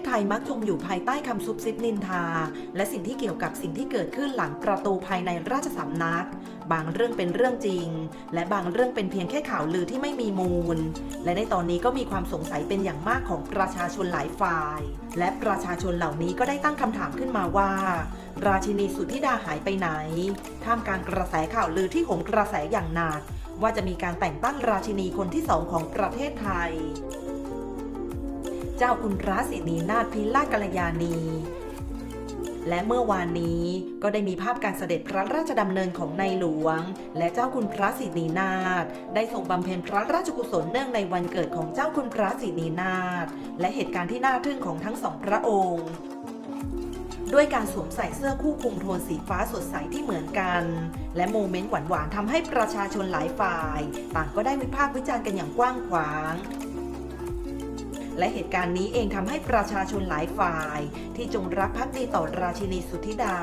ศไทยมักจมอยู่ภายใต้คำซุบซิบนินทา และสิ่งที่เกี่ยวกับสิ่งที่เกิดขึ้นหลังประตูภายในราชสำนัก บางเรื่องเป็นเรื่องจริง และบางเรื่องเป็นเพียงแค่ข่าวลือที่ไม่มีมูล และในตอนนี้ก็มีความสงสัยเป็นอย่างมากของประชาชนหลายฝ่าย และประชาชนเหล่านี้ก็ได้ตั้งคำถามขึ้นมาว่า ราชินีสุทธิดาหายไปไหน ท่ามกลางกระแสข่าวลือที่โหมกระแสอย่างหนักว่าจะมีการแต่งตั้งราชินีคนที่สองของประเทศไทย เจ้าคุณพระสินีนาถพิลากัลยาณี และเมื่อวานนี้ก็ได้มีภาพการเสด็จพระราชดำเนินของในหลวง และเจ้าคุณพระสินีนาถได้ทรงบำเพ็ญพระราชกุศลเนื่องในวันเกิดของเจ้าคุณพระสินีนาถและเหตุการณ์ที่น่าทึ่งของทั้งสองพระองค์ด้วยการสวมใส่เสื้อคู่คลุมโทนสีฟ้าสดใสที่เหมือนกัน และโมเมนต์หวานๆทำให้ประชาชนหลายฝ่าย ต่างก็ได้วิพากษ์วิจารณ์กันอย่างกว้างขวาง และเหตุการณ์นี้เองทำให้ประชาชนหลายฝ่าย ที่จงรักภักดีต่อราชินีสุทธิดา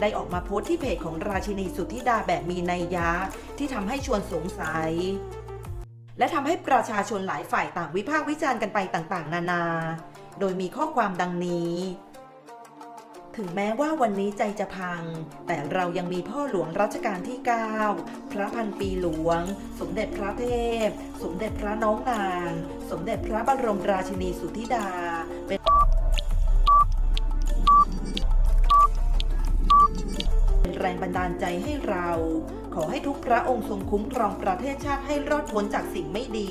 ได้ออกมาโพสต์ที่เพจของราชินีสุทธิดาแบบมีนัยยะ ที่ทำให้ชวนสงสัย และทำให้ประชาชนหลายฝ่ายต่างวิพากษ์วิจารณ์กันไปต่างๆ นานา โดยมีข้อความดังนี้ ถึงแม้ว่าวันนี้ใจจะพัง แต่เรายังมีพ่อหลวงรัชกาลที่ 9 พระพันปีหลวง สมเด็จพระเทพ สมเด็จพระน้องนาง สมเด็จพระบรมราชินีสุทธิดาเป็นเป็นแรงบันดาลใจให้เรา ขอให้ทุกพระองค์ทรงคุ้มครองประเทศชาติให้รอดพ้นจากสิ่งไม่ดี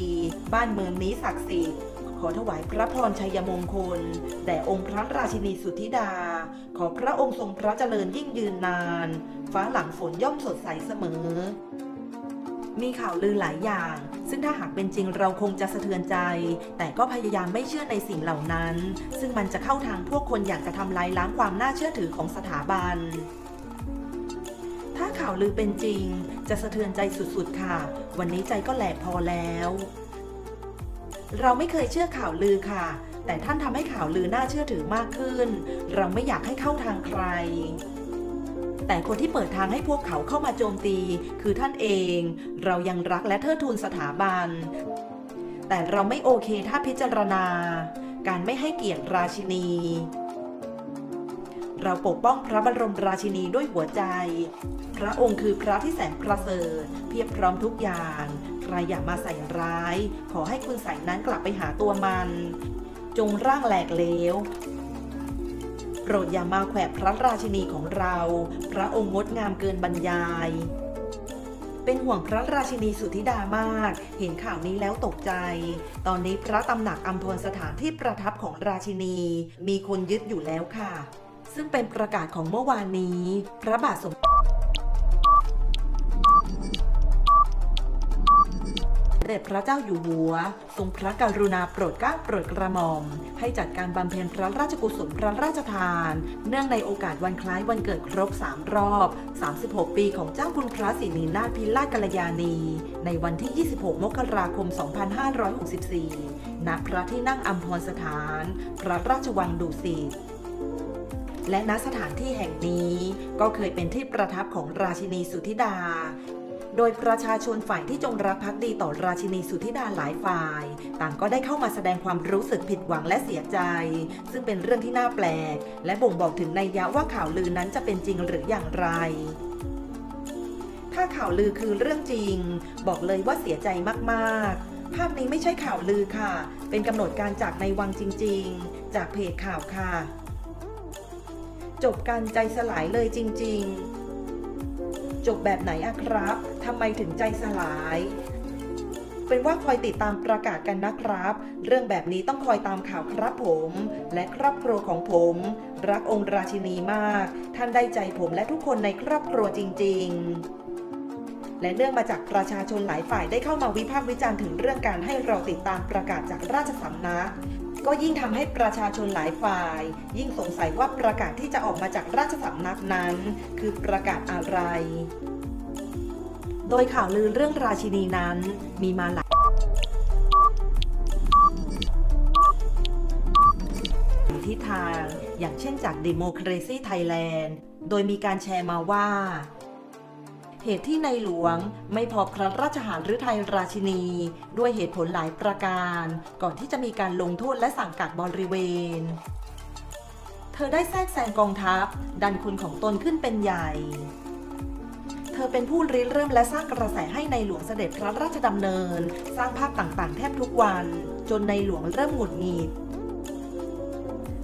บ้านเมืองนี้ศักดิ์สิทธิ์ ขอถวายพระพรชัยมงคล แด่องค์พระราชินีสุทธิดา ขอพระองค์ทรงพระเจริญยิ่งยืนนาน ฟ้าหลังฝนย่อมสดใสเสมอ มีข่าวลือหลายอย่าง ซึ่งถ้าหากเป็นจริงเราคงจะสะเทือนใจ แต่ก็พยายามไม่เชื่อในสิ่งเหล่านั้น ซึ่งมันจะเข้าทางพวกคนอยากจะทำลายล้างความน่าเชื่อถือของสถาบันถ้าข่าวลือเป็นจริง จะสะเทือนใจสุดๆค่ะ วันนี้ใจก็แหลกพอแล้ว เราไม่เคยเชื่อข่าวลือค่ะ แต่ท่านทำให้ข่าวลือน่าเชื่อถือมากขึ้น เราไม่อยากให้เข้าทางใคร แต่คนที่เปิดทางให้พวกเขาเข้ามาโจมตี คือท่านเอง เรายังรักและเทิดทูนสถาบัน แต่เราไม่โอเคถ้าพิจารณา การไม่ให้เกียรติราชินี เราปกป้องพระบรมราชินีด้วยหัวใจ พระองค์คือพระที่แสนประเสริฐเพียบพร้อมทุกอย่าง ใครอย่ามาใส่ร้าย ขอให้คุณใส่นั้นกลับไปหาตัวมัน จงร่างแหลกเลวโปรดอย่ามาแขวะพระราชินีของเรา พระองค์งดงามเกินบรรยาย เป็นห่วงพระราชินีสุธิดามาก เห็นข่าวนี้แล้วตกใจ ตอนนี้พระตำหนักอัมพรสถานที่ประทับของราชินี มีคนยึดอยู่แล้วค่ะ ซึ่งเป็นประกาศของเมื่อวานนี้ พระบาทสมเด็จ เดบพระเจ้าอยู่หัว ทรงพระกรุณาโปรดเกล้าโปรดกระหม่อม ให้จัดการบำเพ็ญพระราชกุศลพระราชทาน เนื่องในโอกาสวันคล้ายวันเกิดครบ 3 รอบ 36 ปีของเจ้าคุณพระศรีนีนาถพิราชกัลยาณี ในวันที่ 26 มกราคม 2564 ณ พระที่นั่งอัมพรสถาน พระราชวังดุสิตและณสถานที่แห่งนี้ก็เคยเป็นที่ประทับของราชินีสุธิดา โดยประชาชนฝ่ายที่จงรักภักดีต่อราชินีสุธิดาหลายฝ่าย ต่างก็ได้เข้ามาแสดงความรู้สึกผิดหวังและเสียใจ ซึ่งเป็นเรื่องที่น่าแปลก และบ่งบอกถึงนัยยะว่าข่าวลือนั้นจะเป็นจริงหรืออย่างไรถ้าข่าวลือคือเรื่องจริง บอกเลยว่าเสียใจมากๆ ภาพนี้ไม่ใช่ข่าวลือค่ะ เป็นกำหนดการจากในวังจริง ๆ จากเพจข่าวค่ะ จบการใจสลายเลยจริง ๆ จบแบบไหนอะครับ ทำไมถึงใจสลาย เป็นว่าคอยติดตามประกาศกันนะครับ เรื่องแบบนี้ต้องคอยตามข่าวครับผม และครอบครัวของผม รักองค์ราชินีมาก ท่านได้ใจผมและทุกคนในครอบครัวจริง ๆและเนื่องมาจากประชาชนหลายฝ่ายได้เข้ามาวิพากษ์วิจารณ์ถึงเรื่องการให้เราติดตามประกาศจากราชสำนัก ก็ยิ่งทำให้ประชาชนหลายฝ่าย ยิ่งสงสัยว่าประกาศที่จะออกมาจากราชสำนักนั้น คือประกาศอะไร โดยข่าวลือเรื่องราชินีนั้นมีมาหลายทิศทาง อย่างเช่นจาก Democracy Thailand โดยมีการแชร์มาว่า เหตุที่ในหลวงไม่พอพระราชหฤทัยราชินี ด้วยเหตุผลหลายประการ ก่อนที่จะมีการลงโทษและสั่งกักบริเวณ เธอได้แทรกแซงกองทัพ ดันคนของตนขึ้นเป็นใหญ่ อเป็นผู้ริเริ่มและสร้างกระแสให้ในหลวงเสด็จพระราชดำเนิน สร้างภาพต่างๆ แทบทุกวัน จนในหลวงเริ่มหงุดหงิด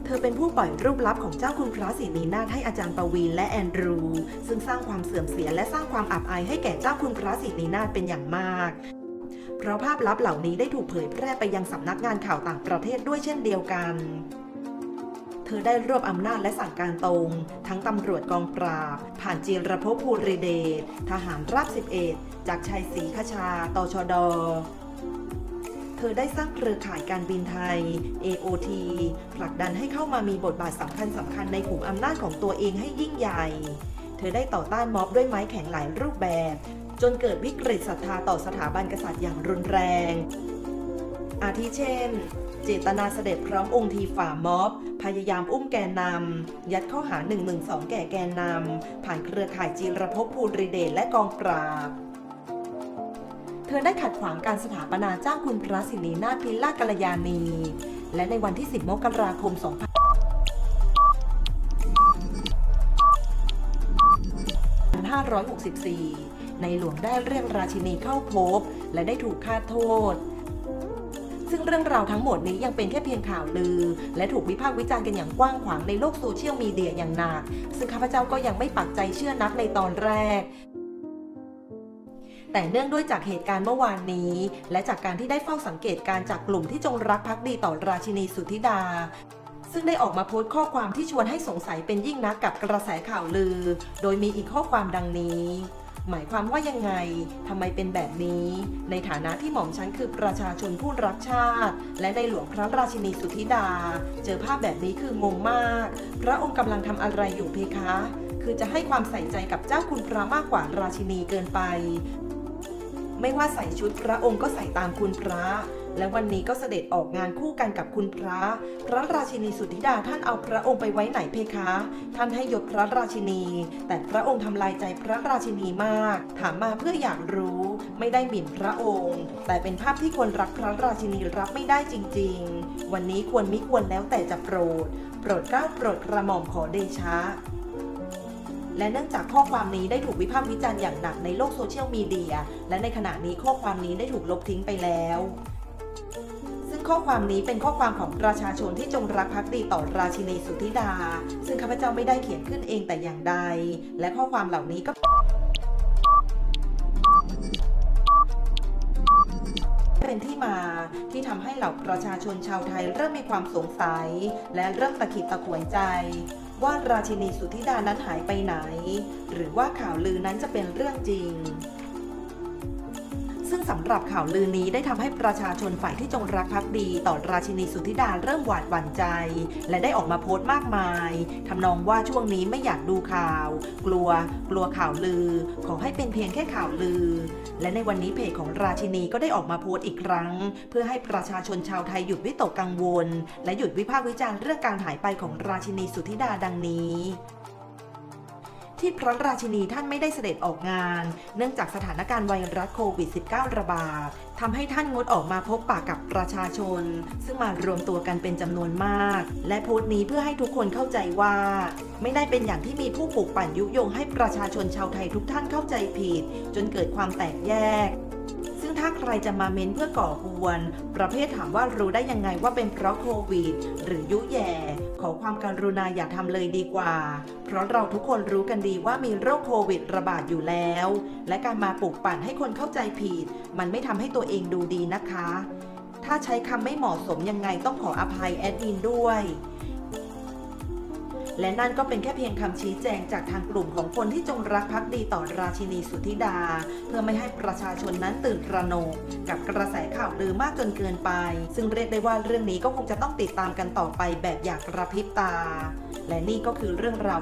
เธอเป็นผู้ปล่อยรูปลับของเจ้าคุณพระศรีนีนาถให้อาจารย์ปวีณและแอนดรู ซึ่งสร้างความเสื่อมเสียและสร้างความอับอายให้แก่เจ้าคุณพระศรีนีนาถเป็นอย่างมาก เพราะภาพลับเหล่านี้ได้ถูกเผยแพร่ไปยังสำนักงานข่าวต่างประเทศด้วยเช่นเดียวกัน เธอได้รวบอำนาจและสั่งการตรง ทั้งตำรวจกองปราบ ผ่านจีรภพภูริเดชทหารราบ 11 จากชัยศรีคชาตชดเธอได้สร้างเครือข่ายการบินไทย AOT ผลักดันให้เข้ามามีบทบาทสำคัญสำคัญในกลุ่มอำนาจของตัวเองให้ยิ่งใหญ่ เธอได้ต่อต้านม็อบด้วยไม้แข็งหลายรูปแบบ จนเกิดวิกฤตศรัทธาต่อสถาบันกษัตริย์อย่างรุนแรง อาทิเช่น เจตนาเสด็จพร้อมองค์ทีฝ่าม็อบ พยายามอุ้มแกนนำ ยัดข้อหา1นึแก่แกนนำ ผ่านเครือข่ายจีรภพภูริเดชและกองปราบเธอได้ขัดขวางการสถาปนาเจ้าคุณพระศินีนาถพิลากัลยาณี และในวันที่ 10 มกราคม 2564 ในหลวงได้เรียกราชินีเข้าพบ และได้ถูกฆ่าโทษ ซึ่งเรื่องราวทั้งหมดนี้ยังเป็นแค่เพียงข่าวลือ และถูกวิพากษ์วิจารณ์กันอย่างกว้างขวางในโลกโซเชียลมีเดียอย่างหนัก ซึ่งข้าพเจ้าก็ยังไม่ปักใจเชื่อนักในตอนแรกแต่เนื่องด้วยจากเหตุการณ์เมื่อวานนี้ และจากการที่ได้เฝ้าสังเกตการจากกลุ่มที่จงรักภักดีต่อราชินีสุธิดา ซึ่งได้ออกมาโพสต์ข้อความที่ชวนให้สงสัยเป็นยิ่งนักกับกระแสข่าวลือ โดยมีอีกข้อความดังนี้ หมายความว่ายังไง ทำไมเป็นแบบนี้ ในฐานะที่หม่อมฉันคือประชาชนผู้รักชาติ และในหลวงพระราชินีสุทธิดา เจอภาพแบบนี้คืองงมาก พระองค์กำลังทำอะไรอยู่เพคะ คือจะให้ความใส่ใจกับเจ้าคุณพระมากกว่าราชินีเกินไป ไม่ว่าใส่ชุดพระองค์ก็ใส่ตามคุณพระ และวันนี้ก็เสด็จออกงานคู่กันกับคุณพระ พระราชินีสุธิดาท่านเอาพระองค์ไปไว้ไหนเพคะ ท่านให้ยศพระราชินี แต่พระองค์ทำลายใจพระราชินีมาก ถามมาเพื่ออยากรู้ ไม่ได้หมิ่นพระองค์ แต่เป็นภาพที่คนรักพระราชินีรับไม่ได้จริง ๆ วันนี้ควรมิควรแล้วแต่จะโปรด โปรดเกล้าโปรดกระหม่อมขอเดชะและเนื่องจากข้อความนี้ได้ถูกวิพากษ์วิจารณ์อย่างหนักในโลกโซเชียลมีเดีย และในขณะนี้ข้อความนี้ได้ถูกลบทิ้งไปแล้ว ข้อความนี้เป็นข้อความของประชาชนที่จงรักภักดีต่อราชินีสุธิดา ซึ่งข้าพเจ้าไม่ได้เขียนขึ้นเองแต่อย่างใด และข้อความเหล่านี้ก็เป็นที่มาที่ทำให้เหล่าประชาชนชาวไทยเริ่มมีความสงสัย และเริ่มตะขิดตะขวนใจ ว่าราชินีสุธิดานั้นหายไปไหน หรือว่าข่าวลือนั้นจะเป็นเรื่องจริง สำหรับข่าวลือนี้ได้ทำให้ประชาชนฝ่ายที่จงรักภักดี ต่อราชินีสุธิดาเริ่มหวาดหวั่นใจ และได้ออกมาโพสต์มากมายทำนองว่าช่วงนี้ไม่อยากดูข่าว กลัว กลัวข่าวลือ ขอให้เป็นเพียงแค่ข่าวลือ และในวันนี้เพจของราชินีก็ได้ออกมาโพสต์อีกครั้ง เพื่อให้ประชาชนชาวไทยหยุดวิตกกังวล และหยุดวิพากษ์วิจารณ์เรื่องการหายไปของราชินีสุธิดาดังนี้ ที่พระราชินีท่านไม่ได้เสด็จออกงาน เนื่องจากสถานการณ์ไวรัสโควิด -19 ระบาดทำให้ท่านงดออกมาพบปะกับประชาชน ซึ่งมารวมตัวกันเป็นจำนวนมาก และโพสต์นี้เพื่อให้ทุกคนเข้าใจว่า ไม่ได้เป็นอย่างที่มีผู้ปลูกปั่นยุยงให้ประชาชนชาวไทยทุกท่านเข้าใจผิด จนเกิดความแตกแยก งถ้าใครจะมาเม้นเพื่อก่อกวน ประเภทถามว่ารู้ได้ยังไงว่าเป็นเพราะโควิด หรือยุแย่ขอความการุณาอย่าทำเลยดีกว่า เพราะเราทุกคนรู้กันดีว่ามีโรคโควิดระบาดอยู่แล้ว และการมาปลุกปั่นให้คนเข้าใจผิด มันไม่ทำให้ตัวเองดูดีนะคะ ถ้าใช้คำไม่เหมาะสมยังไงต้องขออภัยแอดมินด้วย และนั่นก็เป็นแค่เพียงคำชี้แจงจากทางกลุ่มของคนที่จงรักภักดีต่อราชินีสุธิดา เพื่อไม่ให้ประชาชนนั้นตื่นระหนกกับกระแสข่าวลือมากจนเกินไป ซึ่งเรียกได้ว่าเรื่องนี้ก็คงจะต้องติดตามกันต่อไปแบบอยากกระพริบตา และนี่ก็คือเรื่องราว